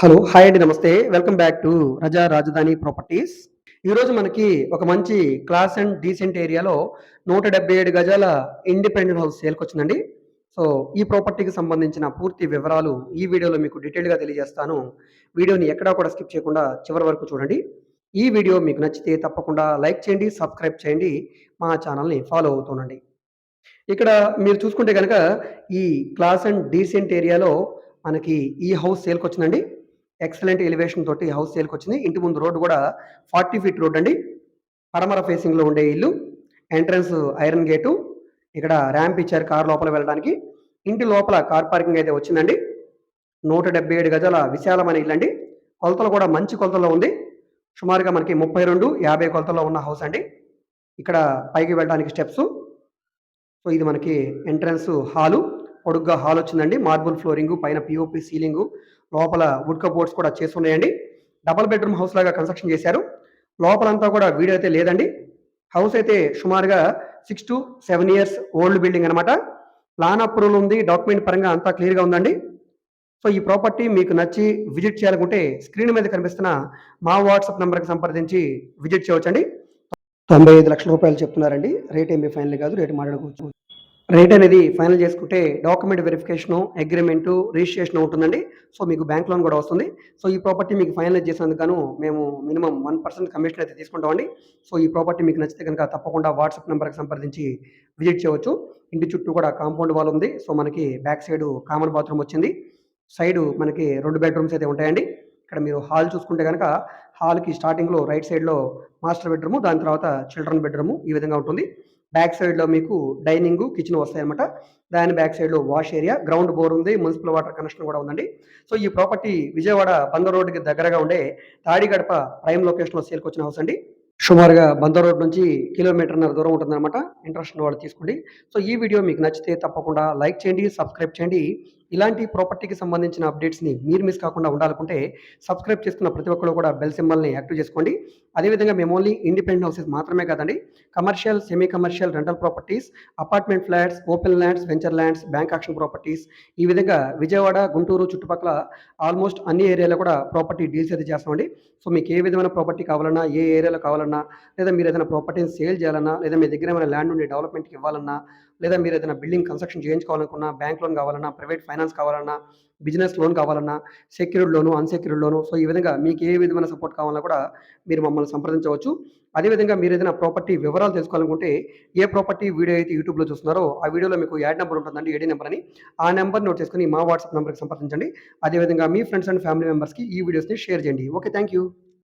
Hello hi అండి నమస్తే. Welcome back to రజా రాజధాని ప్రాపర్టీస్. ఈరోజు మనకి ఒక మంచి క్లాస్ అండ్ డీసెంట్ ఏరియాలో నూట డెబ్బై ఏడు గజాల ఇండిపెండెంట్ హౌస్ సేల్కి వచ్చిందండి. సో ఈ ప్రాపర్టీకి సంబంధించిన పూర్తి వివరాలు ఈ వీడియోలో మీకు డీటెయిల్గా తెలియజేస్తాను. వీడియోని ఎక్కడా కూడా స్కిప్ చేయకుండా చివరి వరకు చూడండి. ఈ వీడియో మీకు నచ్చితే తప్పకుండా లైక్ చేయండి సబ్స్క్రైబ్ చేయండి మా ఛానల్ని ఫాలో అవుతుండండి. ఇక్కడ మీరు చూసుకుంటే కనుక ఈ క్లాస్ అండ్ డీసెంట్ ఏరియాలో మనకి ఈ హౌస్ సేల్కి వచ్చిందండి. ఎక్సలెంట్ ఎలివేషన్ తోటి హౌస్ సేల్కి వచ్చింది. ఇంటి ముందు రోడ్డు కూడా ఫార్టీ ఫీట్ రోడ్ అండి. పడమర ఫేసింగ్లో ఉండే ఇల్లు. Entrance iron gate. ఇక్కడ ర్యాంప్ ఇచ్చారు కార్ లోపల వెళ్ళడానికి. ఇంటి లోపల కార్ పార్కింగ్ అయితే వచ్చిందండి. నూట డెబ్బై ఏడు గజాల విశాలమైన ఇల్లు అండి కొలతలు కూడా మంచి కొలతలో ఉంది. సుమారుగా మనకి ముప్పై రెండు యాభై కొలతల్లో ఉన్న హౌస్ అండి. ఇక్కడ పైకి వెళ్ళడానికి స్టెప్స్. సో ఇది మనకి ఎంట్రన్స్ హాలు. పొడుగ్గా హాల్ వచ్చిందండి. మార్బుల్ ఫ్లోరింగ్ పైన పిఓపి సీలింగ్ లోపల వుడ్ కబోర్డ్స్ కూడా చేసి ఉన్నాయండి డబల్ బెడ్రూమ్ హౌస్ లాగా కన్స్ట్రక్షన్ చేశారు. లోపలంతా కూడా వీడియో అయితే లేదండి. హౌస్ అయితే సుమారుగా six to seven years old building అనమాట ప్లాన్ అప్రూవల్ ఉంది. డాక్యుమెంట్ పరంగా అంతా క్లియర్గా ఉందండి. సో ఈ ప్రాపర్టీ మీకు నచ్చి విజిట్ చేయాలనుకుంటే స్క్రీన్ మీద కనిపిస్తున్న మా వాట్సాప్ నెంబర్కి సంప్రదించి విజిట్ చేయవచ్చండి. తొంభై ఐదు లక్షల రూపాయలు చెప్తున్నారండి. రేట్ ఏమి ఫైనల్ కాదు. రేట్ మాట్లాడుకోవచ్చు. రేట్ అనేది ఫైనల్ చేసుకుంటే డాక్యుమెంట్ వెరిఫికేషను అగ్రిమెంటు రిజిస్ట్రేషన్ ఉంటుందండి. సో మీకు బ్యాంక్ లోన్ కూడా వస్తుంది. సో ఈ ప్రాపర్టీ మీకు ఫైనలైజ్ చేసినందుకు గాను మేము మినిమం వన్ పర్సెంట్ కమిషన్ అయితే తీసుకుంటామండి. సో ఈ ప్రాపర్టీ మీకు నచ్చితే కనుక తప్పకుండా వాట్సాప్ నెంబర్కి సంప్రదించి విజిట్ చేయవచ్చు. ఇంటి చుట్టూ కూడా కాంపౌండ్ వాల్ ఉంది. సో మనకి బ్యాక్ సైడ్ కామన్ బాత్రూమ్ వచ్చింది. సైడ్ మనకి రెండు బెడ్రూమ్స్ అయితే ఉంటాయండి. ఇక్కడ మీరు హాల్ చూసుకుంటే కనుక హాల్కి స్టార్టింగ్లో రైట్ సైడ్లో మాస్టర్ బెడ్రూము దాని తర్వాత చిల్డ్రన్ బెడ్రూము ఈ విధంగా ఉంటుంది. బ్యాక్ సైడ్లో మీకు డైనింగ్ కిచెన్ వస్తాయి అనమాట దాని బ్యాక్ సైడ్లో వాష్ ఏరియా గ్రౌండ్ బోర్ ఉంది మున్సిపల్ వాటర్ కనెక్షన్ కూడా ఉందండి. సో ఈ ప్రాపర్టీ విజయవాడ బందర్ రోడ్డుకి దగ్గరగా ఉండే తాడిగడప ప్రైమ్ లొకేషన్లో సేల్కి వచ్చిన హౌస్ అండి. సుమారుగా బందర్ రోడ్ నుంచి కిలోమీటర్న్నర దూరం ఉంటుందన్నమాట. ఇంట్రెస్ట్ ఉన్న వాళ్ళు తీసుకోండి. సో ఈ వీడియో మీకు నచ్చితే తప్పకుండా లైక్ చేయండి సబ్స్క్రైబ్ చేయండి. ఇలాంటి ప్రాపర్టీకి సంబంధించిన అప్డేట్స్ని మీరు మిస్ కాకుండా ఉండాలనుకుంటే సబ్స్క్రైబ్ చేసుకున్న ప్రతి ఒక్కరు కూడా బెల్ సింబల్ని యాక్టివ్ చేసుకోండి. అదేవిధంగా మేము ఓన్లీ ఇండిపెండెంట్ హౌసెస్ మాత్రమే కాదండి commercial semi commercial rental properties apartment flats open lands venture lands bank auction properties ఈ విధంగా విజయవాడ గుంటూరు చుట్టుపక్కల ఆల్మోస్ట్ అన్ని ఏరియాలో కూడా ప్రాపర్టీ డీల్స్ అయితే చేస్తామండి. సో మీకు ఏ విధమైన ప్రాపర్టీ కావాలన్నా ఏ ఏరియాలో కావాలన్నా లేదా మీరు ఏదైనా ప్రాపర్టీని సేల్ చేయాలన్నా లేదా మీ దగ్గర ఏమైనా ల్యాండ్ ఉండి డెవలప్మెంట్కి ఇవ్వాలన్నా లేదా మీరు ఏదైనా బిల్డింగ్ కన్స్ట్రక్షన్ చేయించుకోవాలనుకున్నా బ్యాంక్ లోన్ కావాలన్నా ప్రైవేట్ ఫైనాన్స్ కావాలన్నా బిజినెస్ లోన్ కావాలన్నా secured loan unsecured loan so ఈ విధంగా మీకు ఏ విధమైన సపోర్ట్ కావాలన్నా కూడా మీరు మమ్మల్ని సంప్రదించవచ్చు. అదేవిధంగా మీరు ఏదైనా ప్రాపర్టీ వివరాలు తెలుసుకోవాలనుకుంటే ఏ ప్రాపర్టీ వీడియో అయితే యూట్యూబ్లో చూస్తున్నారో ఆ వీడియోలో మీకు యాడ్ నెంబర్ ఉంటుందండి ఏడీ నెంబర్ అని. ఆ నెంబర్ నోట్ చేసుకుని మా వాట్సాప్ నెంబర్కి సంప్రదించండి. అదేవిధంగా మీ ఫ్రెండ్స్ అండ్ ఫ్యామిలీ మెంబర్స్కి ఈ వీడియోస్ని షేర్ చేయండి. Okay thank you.